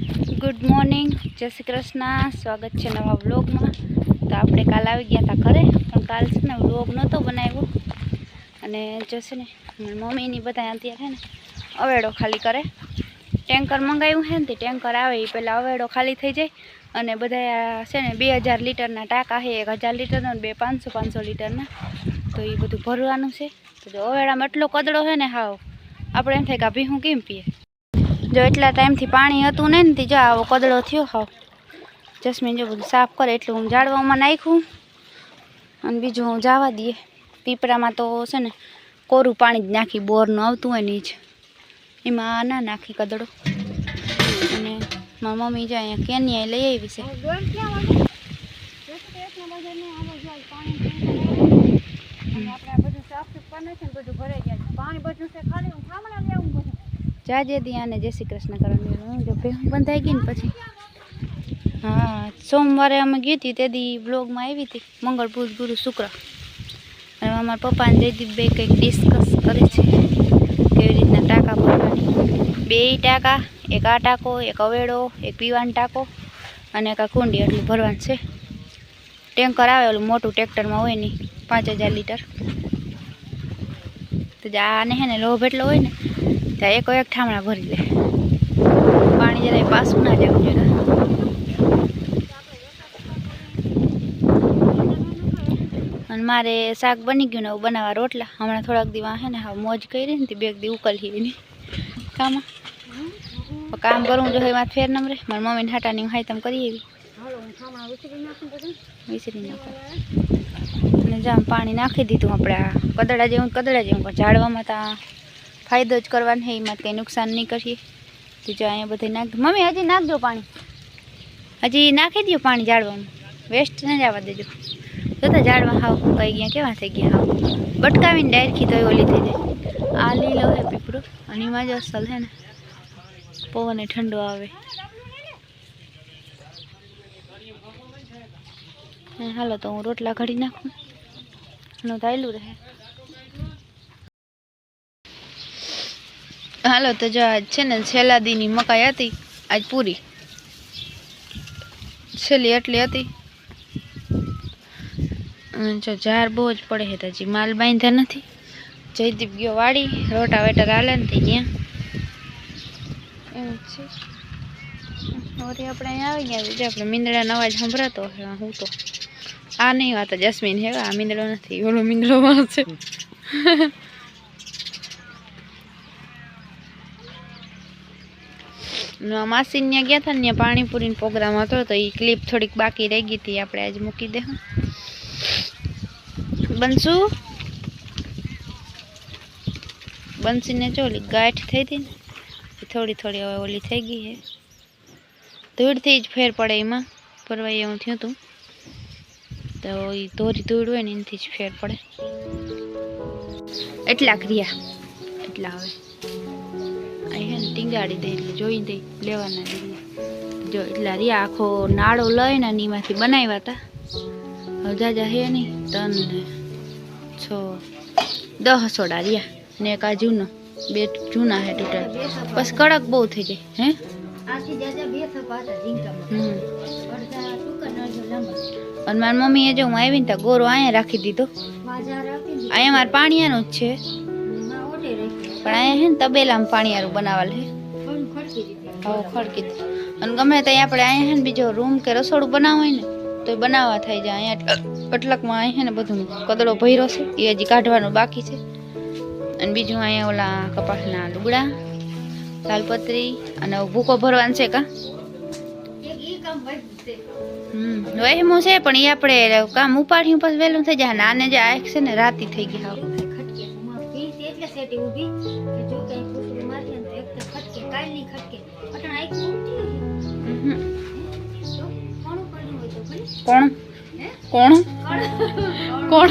Good morning જય શ્રી કૃષ્ણ. સ્વાગત છે નવા વ્લોગમાં. તો આપણે કાલ આવી ગયા હતા ઘરે. પણ કાલ છે ને વ્લોગ નહોતો બનાવ્યો. અને જો છે ને મમ્મીની બધા અત્યારે ને અવેડો ખાલી કરે. ટેન્કર મંગાવ્યું છે ને તે ટેન્કર આવે એ પહેલાં અવેડો ખાલી થઈ જાય. અને બધા છે ને બે હજાર લીટરના ટાંકા છે, એક હજાર લીટરના બે પાંચસો પાંચસો લીટરના. તો એ બધું ભરવાનું છે. તો અવેડામાં એટલો કદડો છે ને હાવ. આપણે એમ થાય કે આ ભીહું કેમ પીએ? જો એટલા ટાઈમથી પાણી હતું ને ને જો આવો કદળો થયો હાવ. જસ્મીન જો બધું સાફ કરે એટલું હું ઝાડવામાં નાખ્યું. અને બીજું હું જવા દઈએ. પીપળામાં તો છે ને કોરું પાણી જ નાખી બોરનું આવતું હોય ને જ. એમાં ના નાખી કદડો અને મારા મમ્મી જો અહીંયા કેનિયા લઈ આવી છે. જાજે દિયાને જય શ્રી કૃષ્ણ કરવાની જો બંધાઈ ગઈ ને પછી. હા, સોમવારે અમે ગઈ હતી તે દી બ્લોગમાં આવી હતી, મંગળ બુધ, ગુરુ, શુક્ર. અને અમારા પપ્પાને જયદીપ બે કંઈક ડિસ્કસ કરે છે કેવી રીતના ટાંકા ભરવાની. બે ટાંકા, એક આ ટાંકો, એક અવેડો, એક પીવાનો ટાંકો અને એક આ કુંડી એટલું ભરવાનું છે. ટેન્કર આવે ઓલું મોટું ટ્રેક્ટરમાં હોય નહીં પાંચ હજાર લીટર. તો આને હે ને લોભ એટલો હોય ને ત્યાં એકો એક ઠામણા ભરી લે. પાણી જરાય પાછું ના જવું જોઈએ. અને મારે શાક બની ગયું ને એવું બનાવવા રોટલા. હમણાં થોડાક દીવા હે ને હા મોજ કરી ને તે બે દી ઉકલી એની. કામાં. કામ કરવું જોઈએ, એમાં ફેર નમરે. મારી મમ્મીને હાટાની હાઈ તમે કરી એવી. વિસરી નાખો અને જામ પાણી નાખી દીધું આપણે આ કદડા જેવું કદડા જેવું, પણ ઝાડવામાં તો આ ફાયદો જ કરવાનો છે, એમાં કંઈ નુકસાન નહીં કરીએ. તો જો અહીંયા બધે નાખ મમ્મી, હજી નાખજો પાણી. હજી નાખી દો પાણી ઝાડવામાં વેસ્ટ ન જવા દેજો. જોતા ઝાડમાં હાવ કઈ ગયા. કેવા થઈ ગયા હાવ. બટકાવીને ડાયરખી તો ઓલી થઈ જાય. આ લીલો હે પીપળો. અને એમાં જ અસલ હે ને. પવને ઠંડો આવે. હાલો તો હું રોટલા ઘડી નાખું. એનું થાયલું રહે. હાલો, તો જો આજ છે ને છેલ્લા દીની મકાઈ હતી, આજ પૂરી. છેલ્લી એટલી હતી. જો ઝાર બહુ જ પડે છે હજી માલ બાંધ્યા નથી. જયદીપ ગયો વાડી રોટા વેટર હાલે ને ત્યાં. એવું છે. વળી આપણે અહીંયા આવી ગયા બીજા આપણે મીંદડાનો અવાજ સંભળાતો હશે હું તો. આ નહીં વાત જસ્મીન હે, આ મીંદડો નથી, ઓલો મીંદડો છે માસી ત્યાં ગયા હતા ને પાણીપુરીનો પ્રોગ્રામ હતો તો એ ક્લિપ થોડીક બાકી રહી ગઈ હતી, આપણે આજે મૂકી દે બનશુ? બંસીને જો ઓલી ગાંઠ થઈ હતી ને થોડી થોડી હવે ઓલી થઈ ગઈ છે ધૂળથી જ ફેર પડે એમાં પરવાઈ એવું થયું હતું તો એ ધોરી ધૂળ હોય ને એનાથી જ ફેર પડે. એટલા ક્રિયા એટલા હવે અહીં ને ટીંગાડી દે એટલે જોઈ દે લેવાના દે જો એટલા રહ્યા આખો નાળો લઈને અને એમાંથી બનાવ્યા હતા હવે જાજા હે નહીં ત્રણ છ દહ સોડા રહ્યા ને એક આ જૂનો બે જૂના હે ટોટલ બસ કડક બહુ થઈ જાય હે? અને મારી મમ્મીએ જો હું આવીને ત્યાં ગોરો અહીંયા રાખી દીધો. અહીંયા મારે પાણીયાનો જ છે. પણ અહીંયા હે ને તબેલામાં પાણીયારું બનાવેલ છે. હવે ખડકી. અને ગમે ત્યાં આપણે અહીંયા હે ને બીજો રૂમ કે રસોડું બનાવવું હોય ને તો બનાવવા થઈ જાય અહીંયા અટ- અટલકમાં અહીંયા ને બધું કદડો ભર્યો છે. એ હજી કાઢવાનું બાકી છે. અને બીજું અહીંયા ઓલા કપાસના લુગડા તાલપત્રી અને ભૂકો ભરવાનો છે કા? હમ, વહેમું છે પણ એ આપણે કામ ઉપાડ્યું પછી વહેલું થઈ જાય. નાને જે આ છે ને રાતી થઈ ગઈ હાવ. હમ. કોણ કોણ કોણ?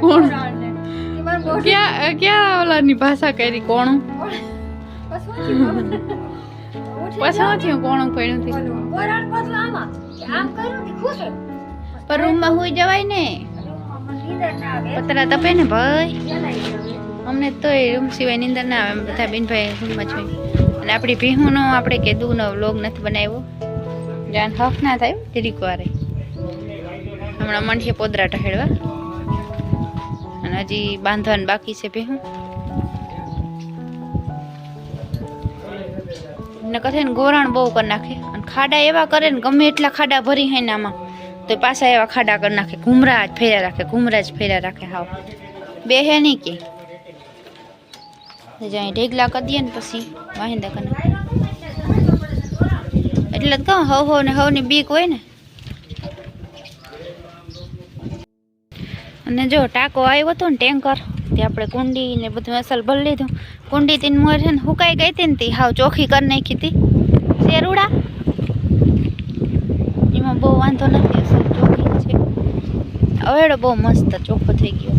કોણ? ક્યાં ક્યાં ઓલાની ભાષા કરી? કોણ? પછી કોણ પડ્યું થી પર રૂમમાં હોઈ જવાય ને? પતરા તપે ને ભાઈ? અમને તો એ રૂમ સિવાય નીંદર ના આવે બધા બેનભાઈ રૂમમાં જ હોય. અને આપણી ભીહુંનો આપણે કેદુનો વ્લોગ નથી બનાવ્યો. જાન હફ ના થાય ધીરીક વારે. હમણાં મંઠીએ પોદરા ટહેડવા અને હજી બાંધવાનું બાકી છે ભીહું. ને કથે ને ગોરાણ બહુ કરી નાખે. અને ખાડા એવા કરે ને ગમે એટલા ખાડા ભરી હે ને આમાં. તો પાછા એવા ખાડા કરી નાખે. ઘુમરા જ ફેર્યા રાખે ઘુમરા જ ફેર્યા રાખે હાવ. બે હે નહીં કે? જાય ઢેગલા કરી દઈએ ને પછી વાહિંદા કરી એટલે જ કહું, હવ હવ ને હવની બીક હોય ને. અને જો ટાંકો આવ્યો હતો ને ટેન્કર, તે આપણે કુંડી ને બધું અસલ ભરી લીધું. કુંડી તીન મોર છે ને હુકાઈ ગઈ હતી ને તી હાવ ચોખ્ખી કરી નાખી હતી. શેરુડા? એમાં બહુ વાંધો નથી ચોખ્ખી છે. અવેડો બહુ મસ્ત ચોખ્ખો થઈ ગયો.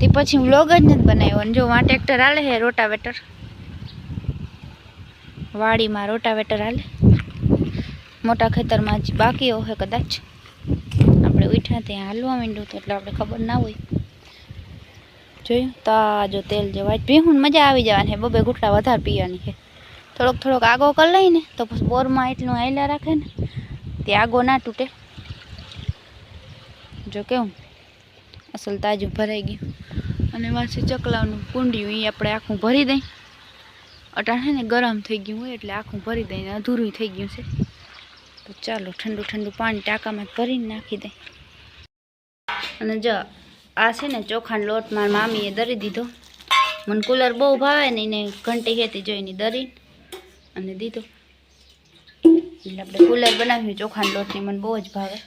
તે પછી વ્લોગ જ નથી બનાવ્યો. અને જો વાં ટ્રેક્ટર હાલે છે રોટાવેટર વાડીમાં રોટાવેટર હાલે. મોટા ખેતરમાં જ બાકી હોય કદાચ. આપણે ઉઠ્યા ત્યાં હાલવા માંડ્યું તો એટલે આપણે ખબર ના હોય. જોયું? તાજો તેલ જે વાટ ભીહું મજા આવી જવાની બબે ઘૂંટડા વધારે પીવાની છે. થોડોક થોડોક આગો કરી લઈને તો પછી બોરમાં એટલું આયલા રાખે ને, તે આગો ના તૂટે. જો કેવું અસલ તાજું ભરાઈ ગયું અને વાંચી ચકલાનું કુંડિયું એ આપણે આખું ભરી દઈ. અટાણે ને ગરમ થઈ ગયું હોય એટલે આખું ભરી દઈને અધૂરું થઈ ગયું છે. તો ચાલો ઠંડુ ઠંડુ પાણી ટાંકામાં ભરીને નાખી દઈ. અને જો આ છે ને ચોખાનો લોટ મારી મામીએ દરી દીધો. મને કુલર બહુ ભાવે ને એને ઘંટી ખેતી જોઈને દરી અને દીધો. એટલે આપણે કુલર બનાવ્યું, ચોખાનો લોટની મને બહુ જ ભાવે.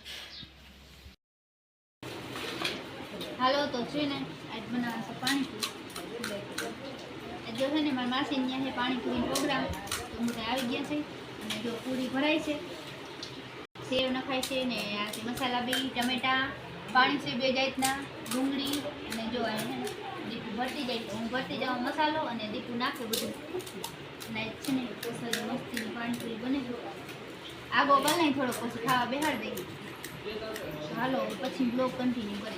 હાલો, તો છે ને, આજ બનાવશે પાણીપુરી. જો છે ને, મારા માસી ત્યાં છે પાણીપુરી પ્રોગ્રામ તો હું આવી ગયા છે, અને જો પૂરી ભરાય છે, સેવ નખાય છે, ને આ મસાલા બી, ટમેટા, પાણી છે બે જાતના, ડુંગળી, અને જો આ દીપુ ભરતી જાય હું ભરતી જાઉં મસાલો અને દીપુ નાખું બધું. અને છે ને કોસરી મસ્તીની પાણીપુરી બને આગો બનાવી થોડો પછી ખાવા બેહાડ દઈએ. હાલો, પછી બ્લોગ કન્ટિન્યુ કરે